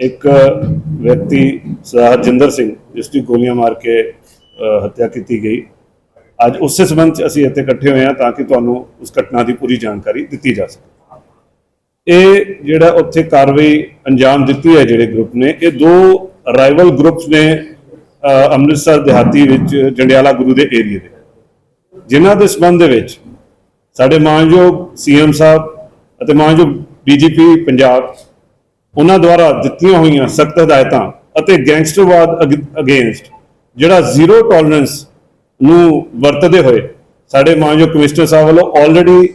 ਇੱਕ ਵਿਅਕਤੀ ਸਰਜਿੰਦਰ ਸਿੰਘ, ਜਿਸ ਦੀ ਗੋਲੀਆਂ ਮਾਰ ਕੇ ਹੱਤਿਆ ਕੀਤੀ ਗਈ। ਅੱਜ ਉਸੇ ਸੰਬੰਧ 'ਚ ਅਸੀਂ ਇੱਥੇ ਇਕੱਠੇ ਹੋਏ ਹਾਂ ਤਾਂ ਕਿ ਤੁਹਾਨੂੰ ਉਸ ਘਟਨਾ ਦੀ ਪੂਰੀ ਜਾਣਕਾਰੀ ਦਿੱਤੀ ਜਾ ਸਕੇ। ਇਹ ਜਿਹੜਾ ਉੱਥੇ ਕਾਰਵਾਈ ਅੰਜਾਮ ਦਿੱਤੀ ਹੈ ਜਿਹੜੇ ਗਰੁੱਪ ਨੇ, ਇਹ ਦੋ ਰਾਈਵਲ ਗਰੁੱਪਸ ਨੇ ਅੰਮ੍ਰਿਤਸਰ ਦਿਹਾਤੀ ਵਿੱਚ ਜੰਡਿਆਲਾ ਗੁਰੂ ਦੇ ਏਰੀਏ ਦੇ। ਜਿਨ੍ਹਾਂ ਦੇ ਸੰਬੰਧ ਦੇ ਵਿੱਚ ਸਾਡੇ ਮਾਨਯੋਗ ਸੀਐਮ ਸਾਹਿਬ ਅਤੇ ਮਾਨਯੋਗ ਡੀਜੀਪੀ ਪੰਜਾਬ ਉਹਨਾਂ ਦੁਆਰਾ ਦਿੱਤੀਆਂ ਹੋਈਆਂ ਸਖਤ ਹਦਾਇਤਾਂ ਅਤੇ ਗੈਂਗਸਟਰਵਾਦ ਅਗੇਂਸਟ ਜਿਹੜਾ ਜ਼ੀਰੋ ਟੋਲਰੈਂਸ ਨੂੰ ਵਰਤਦੇ ਹੋਏ ਸਾਡੇ ਮਾਨਯੋਗ ਕਮਿਸ਼ਨਰ ਸਾਹਿਬ ਵੱਲੋਂ ਆਲਰੇਡੀ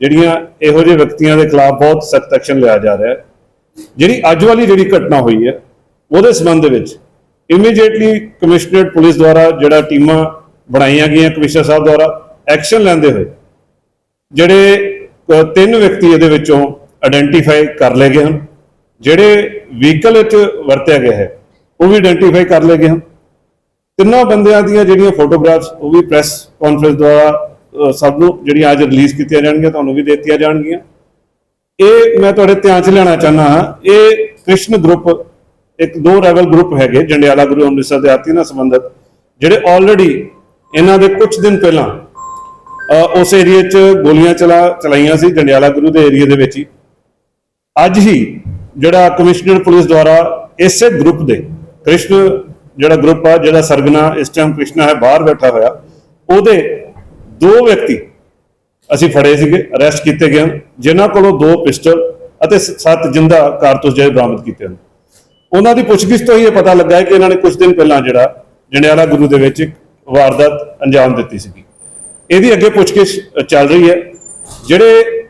ਜਿਹੜੀਆਂ ਇਹੋ ਜਿਹੇ ਵਿਅਕਤੀਆਂ ਦੇ ਖਿਲਾਫ ਬਹੁਤ ਸਖਤ ਐਕਸ਼ਨ ਲਿਆ ਜਾ ਰਿਹਾ ਹੈ। ਜਿਹੜੀ ਅੱਜ ਵਾਲੀ ਜਿਹੜੀ ਘਟਨਾ ਹੋਈ ਹੈ, ਉਹਦੇ ਸੰਬੰਧ ਦੇ ਵਿੱਚ ਇਮੀਡੀਏਟਲੀ ਕਮਿਸ਼ਨਰੇਟ ਪੁਲਿਸ ਦੁਆਰਾ ਜਿਹੜਾ ਟੀਮਾਂ ਬਣਾਈਆਂ ਗਈਆਂ ਕਮਿਸ਼ਨਰ ਸਾਹਿਬ ਦੁਆਰਾ ਐਕਸ਼ਨ ਲੈਂਦੇ ਹੋਏ ਜਿਹੜੇ ਤਿੰਨ ਵਿਅਕਤੀ ਇਹਦੇ ਵਿੱਚੋਂ ਆਇਡੈਂਟੀਫਾਈ ਕਰ ਲਏ ਗਏ ਹਨ। ਜਿਹੜੇ ਵਹੀਕਲ ਵਿੱਚ ਵਰਤਿਆ ਗਿਆ ਹੈ, ਉਹ ਵੀ ਆਇਡੈਂਟੀਫਾਈ ਕਰ ਲਏ ਗਏ ਹਨ। ਤਿੰਨਾਂ ਬੰਦਿਆਂ ਦੀਆਂ ਜਿਹੜੀਆਂ ਫੋਟੋਗ੍ਰਾਫਸ ਉਹ ਵੀ ਪ੍ਰੈਸ ਕਾਨਫਰੰਸ ਦੁਆਰਾ ਸਭ ਨੂੰ ਜਿਹੜੀਆਂ ਅੱਜ ਰਿਲੀਜ਼ ਕੀਤੀਆਂ ਜਾਣਗੀਆਂ, ਤੁਹਾਨੂੰ ਵੀ ਦੇ ਦਿੱਤੀਆਂ ਜਾਣਗੀਆਂ। ਇਹ ਮੈਂ ਤੁਹਾਡੇ ਧਿਆਨ 'ਚ ਲੈਣਾ ਚਾਹੁੰਦਾ ਹਾਂ, ਇਹ ਕ੍ਰਿਸ਼ਨ ਗਰੁੱਪ ਇੱਕ ਦੋ ਰੈਵਲ ਗਰੁੱਪ ਹੈਗੇ, ਜੰਡਿਆਲਾ ਗੁਰੂ ਅੰਮ੍ਰਿਤਸਰ ਦੇ ਆਤੀ ਨਾਲ ਸੰਬੰਧਿਤ, ਜਿਹੜੇ ਆਲਰੇਡੀ ਇਹਨਾਂ ਦੇ ਕੁਝ ਦਿਨ ਪਹਿਲਾਂ ਉਸ ਏਰੀਏ 'ਚ ਗੋਲੀਆਂ ਚਲਾ, ਚਲਾਈਆਂ ਸੀ, ਜੰਡਿਆਲਾ ਗੁਰੂ ਦੇ ਏਰੀਏ ਦੇ ਵਿੱਚ ਹੀ। ਅੱਜ ਹੀ ਜਿਹੜਾ ਕਮਿਸ਼ਨਰ ਪੁਲਿਸ ਦੁਆਰਾ ਇਸੇ ਗਰੁੱਪ ਦੇ, ਕ੍ਰਿਸ਼ਨ ਜਿਹੜਾ ਗਰੁੱਪ ਆ, ਜਿਹੜਾ ਸਰਗਨਾ ਇਸ ਟਾਈਮ ਕ੍ਰਿਸ਼ਨਾ ਹੈ, ਬਾਹਰ ਬੈਠਾ ਹੋਇਆ, ਉਹਦੇ ਦੋ ਵਿਅਕਤੀ ਅਸੀਂ ਫੜੇ ਸੀਗੇ ਅਰੈਸਟ ਕੀਤੇ ਗਏ ਹਨ, ਜਿਨ੍ਹਾਂ ਕੋਲੋਂ ਦੋ ਪਿਸਟਲ ਅਤੇ ਸੱਤ ਜਿੰਦਾ ਕਾਰਤੂਸ ਜਿਹੜੇ ਬਰਾਮਦ ਕੀਤੇ ਹਨ। ਉਹਨਾਂ ਦੀ ਪੁੱਛਗਿੱਛ ਤੋਂ ਹੀ ਇਹ ਪਤਾ ਲੱਗਾ ਕਿ ਇਹਨਾਂ ਨੇ ਕੁਝ ਦਿਨ ਪਹਿਲਾਂ ਜਿਹੜਾ ਜੰਡਿਆਲਾ ਗੁਰੂ ਦੇ ਵਿੱਚ ਇੱਕ ਵਾਰਦਾਤ ਅੰਜਾਮ ਦਿੱਤੀ ਸੀਗੀ। ਇਹਦੀ ਅੱਗੇ ਪੁੱਛਗਿੱਛ ਚੱਲ ਰਹੀ ਹੈ। ਜਿਹੜੇ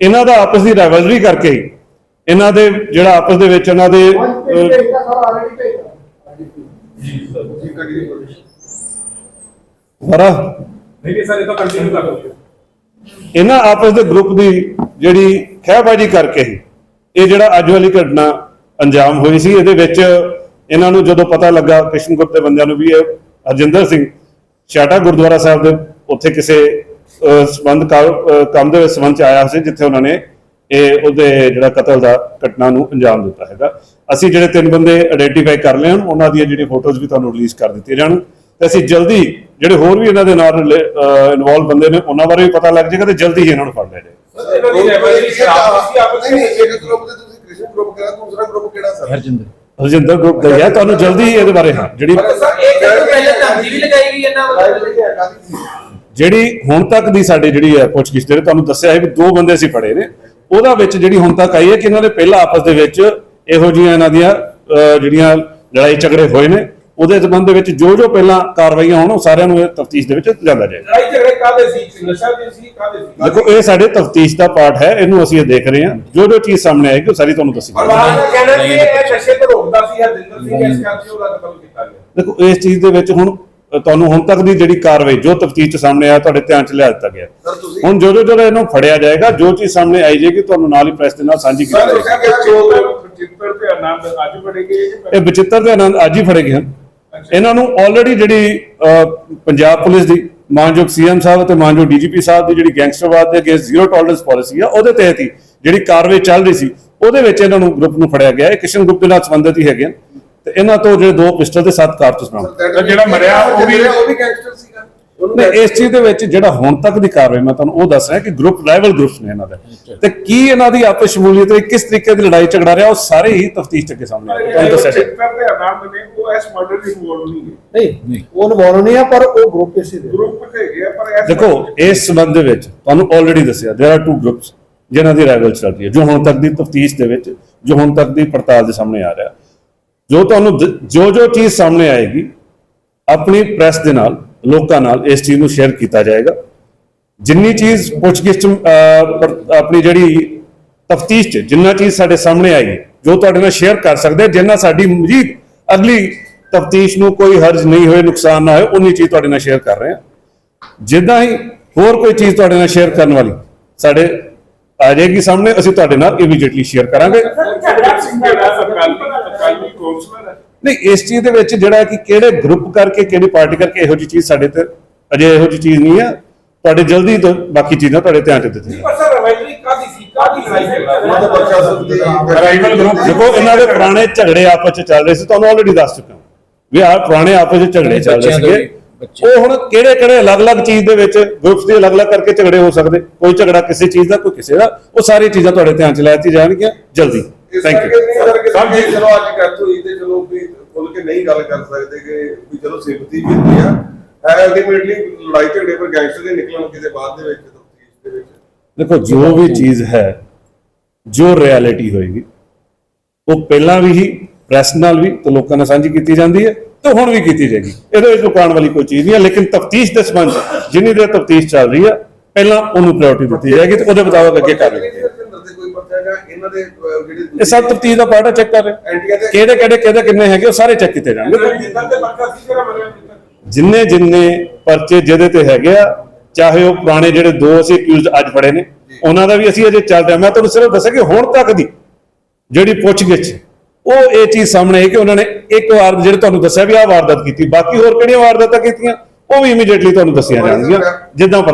ਇਹਨਾਂ ਦਾ ਆਪਸ ਦੀ ਰਾਈਵਲਰੀ ਕਰਕੇ ਇਹਨਾਂ ਦੇ ਜਿਹੜਾ ਆਪਸ ਦੇ ਵਿੱਚ ਇਹਨਾਂ ਦੇ ਅਹ, ਵਰਾ। ਨਹੀਂ ਨਹੀਂ ਸਰ ਇਹ ਤਾਂ ਕੰਟੀਨਿਊ ਕਰ ਲਓ ਇਹਨਾਂ ਆਪਸ ਦੇ ਗਰੁੱਪ ਦੀ ਜਿਹੜੀ ਖਹਿਬਾਜੀ ਕਰਕੇ ਹੀ ਇਹ ਜਿਹੜਾ ਅੱਜ ਵਾਲੀ ਘਟਨਾ ਅੰਜਾਮ ਹੋਈ ਸੀ ਇਹਦੇ ਵਿੱਚ ਇਹਨਾਂ ਨੂੰ ਜਦੋਂ ਪਤਾ ਲੱਗਾ ਕ੍ਰਿਸ਼ਨ ਗਰੁੱਪ ਦੇ ਬੰਦਿਆਂ ਨੂੰ ਵੀ ਇਹ ਹਰਜਿੰਦਰ ਸਿੰਘ ਛਾਟਾ ਗੁਰਦੁਆਰਾ ਸਾਹਿਬ ਦੇ ਉੱਥੇ ਕਿਸੇ ਸੰਬੰਧ ਕੰਮ ਦੇ ਵਿੱਚ ਸੰਬੰਧ ਚ ਆਇਆ ਸੀ ਜਿੱਥੇ ਉਹਨਾਂ ਨੇ ਇਹ ਉਹਦੇ ਜਿਹੜਾ ਕਤਲ ਦਾ ਘਟਨਾ ਨੂੰ ਅੰਜਾਮ ਦਿੱਤਾ ਹੈਗਾ। ਅਸੀਂ ਜਿਹੜੇ ਤਿੰਨ ਬੰਦੇ ਆਇਡੈਂਟੀਫਾਈ ਕਰ ਲਏ ਹਨ ਉਹਨਾਂ ਦੀਆਂ ਜਿਹੜੀਆਂ ਫੋਟੋਜ਼ ਵੀ ਤੁਹਾਨੂੰ ਰਿਲੀਜ਼ ਕਰ ਦਿੱਤੀਆਂ ਜਾਣ। ਤੇ ਅਸੀਂ ਜਲਦੀ ਜਿਹੜੇ ਹੋਰ ਵੀ ਇਹਨਾਂ ਦੇ ਨਾਲ ਇਨਵੋਲਵ ਬੰਦੇ ਨੇ ਉਹਨਾਂ ਬਾਰੇ ਵੀ ਪਤਾ ਲੱਗ ਜਾਏਗਾ ਤੇ ਜਲਦੀ ਹੀ ਇਹਨਾਂ ਨੂੰ ਫੜ ਲਿਆ ਜਾਏਗਾ ਸਰ ਹਰਜਿੰਦਰ। ਗਰੁੱਪ ਦਾ ਹੀ ਤੁਹਾਨੂੰ ਜਲਦੀ ਹੀ ਇਹਦੇ ਬਾਰੇ ਹਾਂ ਜਿਹੜੀ ਸਰ ਇੱਕ ਦਿਨ ਪਹਿਲੇ ਧਮਕੀ ਵੀ ਲਗਾਈ ਗਈ ਇਹਨਾਂ ਵੱਲੋਂ। ਜਿਹੜੀ ਹੁਣ ਤੱਕ ਦੀ ਸਾਡੇ ਜਿਹੜੀ ਹੈ ਪੁੱਛਗਿੱਛ ਜਿਹੜੇ ਤੁਹਾਨੂੰ ਦੱਸਿਆ ਹੈ ਵੀ ਦੋ ਬੰਦੇ ਅਸੀਂ ਫੜੇ ਨੇ। ਉਹਦਾ ਵਿੱਚ ਜਿਹੜੀ ਹੁਣ ਤੱਕ ਆਈ ਹੈ ਕਿ ਇਹਨਾਂ ਦੇ ਪਹਿਲਾਂ ਆਪਸ ਦੇ ਵਿੱਚ ਇਹੋ ਜਿਹੀਆਂ ਇਹਨਾਂ ਦੀਆਂ ਜਿਹੜੀਆਂ ਲੜਾਈ ਝਗੜੇ ਹੋਏ ਨੇ ਉਹਦੇ ਸੰਬੰਧ ਦੇ ਵਿੱਚ ਜੋ ਜੋ ਪਹਿਲਾਂ ਕਾਰਵਾਈਆਂ ਹੋਣ ਉਹ ਸਾਰਿਆਂ ਨੂੰ ਇਹ ਤਫਤੀਸ਼ ਦੇ ਵਿੱਚ ਲਿਆਂਦਾ ਜਾਏਗਾ। ਲੜਾਈ ਝਗੜੇ ਕਾਦੇ ਸੀ? ਨਸ਼ਾ ਵੀ ਸੀ ਕਾਦੇ ਸੀ? ਦੇਖੋ ਇਹ ਸਾਡੇ ਤਫਤੀਸ਼ ਦਾ ਪਾਰਟ ਹੈ ਇਹਨੂੰ ਅਸੀਂ ਇਹ ਦੇਖ ਰਹੇ ਹਾਂ। ਜੋ ਜੋ ਚੀਜ਼ ਸਾਹਮਣੇ ਆਏਗੀ ਉਹ ਸਾਰੀ ਤੁਹਾਨੂੰ ਦੱਸੀ ਜਾਏਗੀ। ਪਰਿਵਾਰ ਦਾ ਕਹਿਣਾ ਹੈ ਕਿ ਇਹ ਨਸ਼ੇ ਤੋਂ ਰੋਕਦਾ ਸੀ ਹਰਜਿੰਦਰ ਸਿੰਘ ਇਸ ਕਰਕੇ ਉਹਦਾ ਕਤਲ ਕੀਤਾ ਗਿਆ। ਦੇਖੋ ਇਸ ਚੀਜ਼ ਦੇ ਵਿੱਚ ਹੁਣ ਤੁਹਾਨੂੰ ਹੁਣ ਤੱਕ ਦੀ ਜਿਹੜੀ ਕਾਰਵਾਈ ਜੋ ਤਫਤੀਸ਼ ਚ ਸਾਹਮਣੇ ਆਇਆ ਤੁਹਾਡੇ ਧਿਆਨ ਚ ਲਿਆ ਦਿੱਤਾ ਗਿਆ। ਹੁਣ ਜੋ ਜੋ ਜਦੋਂ ਇਹਨੂੰ ਫੜਿਆ ਜਾਏਗਾ ਜੋ ਚੀਜ਼ ਸਾਹਮਣੇ ਆਈ ਜਾਏਗੀ ਤੁਹਾਨੂੰ ਨਾਲ ਹੀ ਪ੍ਰੈਸ ਦੇ ਨਾਲ ਸਾਂਝੀ ਕੀਤੀ ਸਰ ਜਾਏਗੀ। ਤੁਸੀਂ ਕਿਹਾ ਚੋਰ ਚਿੱਤਰ ਤੇ ਆਨੰਦ ਅੱਜ ਬੜੇਗੇ ਇਹ ਬਚਿੱਤਰ ਦੇ ਆਨੰਦ ਅੱਜ ਹੀ ਫੜੇ ਗਏ ਹਨ। ਇਹਨਾਂ ਨੂੰ ਆਲਰੇਡੀ ਜਿਹੜੀ ਪੰਜਾਬ ਪੁਲਿਸ ਦੀ ਮਾਨਯੋਗ ਸੀਐਮ ਸਾਹਿਬ ਅਤੇ ਮਾਨਯੋਗ ਡੀਜੀਪੀ ਸਾਹਿਬ ਦੀ ਜਿਹੜੀ ਗੈਂਗਸਟਰਵਾਦ ਦੇ ਅਗੇਂਸਟ ਜ਼ੀਰੋ ਟੋਲਰੈਂਸ ਪਾਲਿਸੀ ਆ ਉਹਦੇ ਤਹਿਤ ਹੀ ਜਿਹੜੀ ਕਾਰਵਾਈ ਚੱਲ ਰਹੀ ਸੀ ਉਹਦੇ ਵਿੱਚ ਇਹਨਾਂ ਨੂੰ ਗਰੁੱਪ ਨੂੰ ਫੜਿਆ ਗਿਆ। ਇਹ ਕਿਸ਼ਨ ਗਰੁੱਪ ਦੇ ਨਾਲ ਸੰਬੰਧਿਤ ਹੀ ਹੈਗੇ ਹਨ। ਤੇ ਇਹਨਾਂ ਤੋਂ ਜਿਹੜੇ ਦੋ ਪਿਸਟਲ ਤੇ ਸੱਤ ਕਾਰਤੂਸ ਬਰਾਮਦ ਤਾਂ ਜਿਹੜਾ ਮਰਿਆ ਉਹ ਵੀ- ਉਹ ਵੀ ਗੈਂਗਸਟਰ ਸੀਗਾ ਉਹਨੂੰ ਨਹੀਂ ਇਸ ਚੀਜ਼ ਦੇ ਵਿੱਚ ਜਿਹੜਾ ਹੁਣ ਤੱਕ ਦੀ ਕਾਰਵਾਈ ਮੈਂ ਤੁਹਾਨੂੰ ਉਹ ਦੱਸ ਰਿਹਾ ਕਿ ਗਰੁੱਪ ਰਾਈਵਲ ਗਰੁੱਪਸ ਨੇ ਇਹਨਾਂ ਦੇ ਤੇ ਕੀ ਇਹਨਾਂ ਦੀ ਆਪਸ ਸ਼ਮੂਲੀਅਤ ਹੈ ਕਿਸ ਤਰੀਕੇ ਦੀ ਲੜਾਈ ਝਗੜਾ ਰਿਹਾ ਉਹ ਸਾਰੇ ਹੀ ਤਫਤੀਸ਼ ਚੱਕੇ ਸਾਹਮਣੇ ਆਏ ਤੁਹਾਨੂੰ ਦੱਸਿਆ ਜਾਏਗਾ ਚਿੱਤਰ ਤੇ ਆਨੰਦ ਨੇ ਉਹ ਇਸ ਮਰਡਰ ਦੀ ਇਨਵੋਲਵ ਨਹੀਂ ਹੈ ਨਹੀਂ ਉਹ ਇਨਵੋਲਵ ਨਹੀਂ ਆ ਪਰ ਉਹ ਗਰੁੱਪ ਇਸੇ ਦੇ ਗਰੁੱਪ ਤੇ ਹੈਗੇ ਆ ਪਰ ਇਸ ਦੇਖੋ ਇਸ ਸੰਬੰਧ ਦੇ ਵਿੱਚ ਤੁਹਾਨੂੰ ਆਲਰੇਡੀ ਦੱਸਿਆ देयर ਆਰ ਟੂ ਗਰੁੱਪਸ ਜਿਨ੍ਹਾਂ ਦੀ ਰਾਈਵਲ ਚੱਲ ਰਹੀ ਹੈ ਜੋ ਹੁਣ ਤੱਕ ਦੀ ਤਫਤੀਸ਼ ਦੇ ਵਿੱਚ ਜੋ ਹੁਣ ਤੱਕ ਦੀ ਪੜਤਾਲ ਦੇ ਸਾਹਮਣੇ ਆ ਰਿਹਾ ਜੋ ਤੁਹਾਨੂੰ ਜੋ ਜੋ ਚੀਜ਼ ਸਾਹਮਣੇ ਆਏਗੀ, ਆਪਣੀ ਪ੍ਰੈਸ ਦੇ ਨਾਲ, ਲੋਕਾਂ ਨਾਲ ਇਸ ਚੀਜ਼ ਨੂੰ ਸ਼ੇਅਰ ਕੀਤਾ ਜਾਏਗਾ। ਜਿੰਨੀ ਚੀਜ਼ ਪੁੱਛਗਿੱਛ ਆਪਣੀ ਜਿਹੜੀ ਤਫਤੀਸ਼ ਚ ਜਿੰਨਾ ਚੀਜ਼ ਸਾਡੇ ਸਾਹਮਣੇ ਆਈ, ਜੋ ਤੁਹਾਡੇ ਨਾਲ ਸ਼ੇਅਰ ਕਰ ਸਕਦੇ ਜਿੰਨਾ ਸਾਡੀ ਮਜੀਦ ਅਗਲੀ ਤਫਤੀਸ਼ ਨੂੰ ਕੋਈ ਹਰਜ ਨਹੀਂ ਹੋਏ, ਨੁਕਸਾਨ ਨਾ ਹੋਏ ਉਨੀ ਚੀਜ਼ ਤੁਹਾਡੇ ਨਾਲ ਸ਼ੇਅਰ ਕਰ ਰਹੇ ਹਾਂ ਜਿੱਦਾਂ ਹੀ ਹੋਰ ਕੋਈ ਚੀਜ਼ ਤੁਹਾਡੇ ਨਾਲ ਸ਼ੇਅਰ ਕਰਨ ਵਾਲੀ ਸਾਡੇ ਆ ਜਾਏਗੀ ਸਾਹਮਣੇ, ਅਸੀਂ ਤੁਹਾਡੇ ਨਾਲ ਇਮੀਡੀਏਟਲੀ ਸ਼ੇਅਰ ਕਰਾਂਗੇ। ਅਕਾਲੀ ਅਕਾਲੀ ਕੌਂਸਲਰ ਹੈ? ਨਹੀਂ ਇਸ ਚੀਜ਼ ਦੇ ਵਿੱਚ ਜਿਹੜਾ ਕਿ ਕਿਹੜੇ ਗਰੁੱਪ ਕਰਕੇ ਕਿਹੜੀ ਪਾਰਟੀ ਕਰਕੇ ਇਹੋ ਜਿਹੀ ਚੀਜ਼ ਸਾਡੇ ਤੇ ਅਜੇ ਇਹੋ ਜਿਹੀ ਚੀਜ਼ ਨਹੀਂ ਆ ਤੁਹਾਡੇ ਜਲਦੀ ਤੋਂ ਬਾਕੀ ਚੀਜ਼ਾਂ ਤੁਹਾਡੇ ਧਿਆਨ ਚ ਦਿੱਤੀਆਂ ਪਰ ਸਰ ਰਵਾਇਲੀ ਕਾਦੀ ਸੀ? ਕਾਦੀ ਲੜਾਈ ਚੱਲ ਉਹਨਾਂ ਦਾ ਪ੍ਰਸ਼ਾਸਨ ਦੀ ਰਾਈਵਲ ਗਰੁੱਪ ਦੇਖੋ ਇਹਨਾਂ ਦੇ ਪੁਰਾਣੇ ਝਗੜੇ ਆਪਸ ਚ ਚੱਲ ਰਹੇ ਸੀ ਤੁਹਾਨੂੰ ਆਲਰੇਡੀ ਦੱਸ ਚੁੱਕਾ ਵੀ ਆਹ ਪੁਰਾਣੇ ਆਪਸ ਚ ਝਗੜੇ ਚੱਲ ਰਹੇ ਸੀਗੇ। ਉਹ ਹੁਣ ਕਿਹੜੇ ਕਿਹੜੇ ਅਲੱਗ-ਅਲੱਗ ਚੀਜ਼ ਦੇ ਵਿੱਚ ਗਰੁੱਪਸ ਦੇ ਅਲੱਗ-ਅਲੱਗ ਕਰਕੇ ਝਗੜੇ ਹੋ ਸਕਦੇ? ਕੋਈ ਝਗੜਾ ਕਿਸੇ ਚੀਜ਼ ਦਾ ਕੋਈ ਕਿਸੇ ਦਾ ਉਹ ਸਾਰੀ ਚੀਜ਼ਾਂ ਤੁਹਾਡੇ ਧਿਆਨ ਚ ਲੈਤੀ ਜਾਣਗੀਆਂ ਜਲਦੀ। ਕਰਕੇ ਯੂ ਨਹੀਂ ਕਰਕੇ ਸਮਝੇ ਚਲੋ ਅੱਜ ਕੱਥ ਹੋਈ ਤੇ ਚਲੋ ਵੀ ਖੁੱਲ ਕੇ ਨਹੀਂ ਗੱਲ ਕਰ ਸਕਦੇ ਕਿ ਵੀ ਚਲੋ ਸਿੰਪਥੀ ਵੀ ਹੁੰਦੀ ਆ। ਹੈ ਅਲਟੀਮੇਟਲੀ ਲੜਾਈ ਝਗੜੇ ਪਰ ਗੈਂਗਸਟਰ ਦੇ ਨਿਕਲਣ ਕਿਸੇ ਬਾਅਦ ਦੇ ਵਿੱਚ ਤਫਤੀਸ਼ ਦੇ ਵਿੱਚ। ਦੇਖੋ ਜੋ ਵੀ ਚੀਜ਼ ਹੈ ਜੋ ਰਿਐਲਿਟੀ ਹੋਏਗੀ ਉਹ ਪਹਿਲਾਂ ਵੀ ਹੀ ਪ੍ਰੈਸ ਨਾਲ ਵੀ ਤੇ ਲੋਕਾਂ ਨਾਲ ਸਾਂਝੀ ਕੀਤੀ ਜਾਂਦੀ ਹੈ ਤੇ ਹੁਣ ਵੀ ਕੀਤੀ ਜਾਏਗੀ। ਇਹਦੇ ਵਿੱਚ ਲੁਕਾਉਣ ਵਾਲੀ ਕੋਈ ਚੀਜ਼ ਨਹੀਂ ਹੈ ਲੇਕਿਨ ਤਫਤੀਸ਼ ਦੇ ਸੰਬੰਧ 'ਚ ਜਿੰਨੀ ਦੇਰ ਤਫਤੀਸ਼ ਚੱਲ ਰਹੀ ਹੈ ਪਹਿਲਾਂ ਉਹਨੂੰ ਪ੍ਰਾਇੋਰਟੀ ਦਿੱਤੀ ਜਾਏਗੀ ਤੇ ਉਹਦੇ ਮੁਤਾਬਕ ਅੱਗੇ ਕਰ ਲਈ ਜਾਏਗੀ। ਇਹਨਾਂ ਦੇ ਅਹ, ਜਿਹੜੇ ਇਹ ਸਭ ਤਫਤੀਸ਼ ਦਾ ਪਾਰਟ ਚੈੱਕ ਕਰ ਰਹੇ। ਐਂਟੀਆਂ ਦੇ ਕਿਹੜੇ ਕਿਹੜੇ ਕਿਹਦੇ ਕਿੰਨੇ ਹੈਗੇ ਉਹ ਸਾਰੇ ਚੈੱਕ ਕੀਤੇ ਜਾਣਗੇ। ਜਿੱਦਾਂ ਤੇ ਪੱਕਾ ਸੀ ਜਿਹੜਾ ਮਰਿਆ ਜਿੱਦਾਂ ਜਿੰਨੇ ਜਿੰਨੇ ਪਰਚੇ ਜਿਹਦੇ ਤੇ ਹੈਗੇ ਆ ਚਾਹੇ ਉਹ ਪੁਰਾਣੇ ਜਿਹੜੇ ਦੋ ਅਸੀਂ ਅਕਿਊਜ਼ਡ ਅੱਜ ਫੜੇ ਨੇ ਉਹਨਾਂ ਦਾ ਵੀ ਅਸੀਂ ਅਜੇ ਚੱਲ ਰਿਹਾ। ਮੈਂ ਤੁਹਾਨੂੰ ਸਿਰਫ ਦੱਸਿਆ ਕਿ ਹੁਣ ਤੱਕ ਦੀ ਜਿਹੜੀ ਪੁੱਛਗਿੱਛ ਉਹ ਇਹ ਚੀਜ਼ ਸਾਹਮਣੇ ਆਈ ਕਿ ਉਹਨਾਂ ਨੇ ਇੱਕ ਵਾਰ ਜਿਹੜੇ ਤੁਹਾਨੂੰ ਦੱਸਿਆ ਵੀ ਆਹ ਵਾਰਦਾਤ ਕੀਤੀ ਬਾਕੀ ਹੋਰ ਕਿਹੜੀਆਂ ਵਾਰਦਾਤਾਂ ਕੀਤੀਆਂ ਉਹ ਵੀ ਇਮੀਡੀਏਟਲੀ ਤੁਹਾਨੂੰ ਦੱਸੀਆਂ ਜਾਣਗੀਆਂ ਜਿੱਦਾਂ ਪਤਾ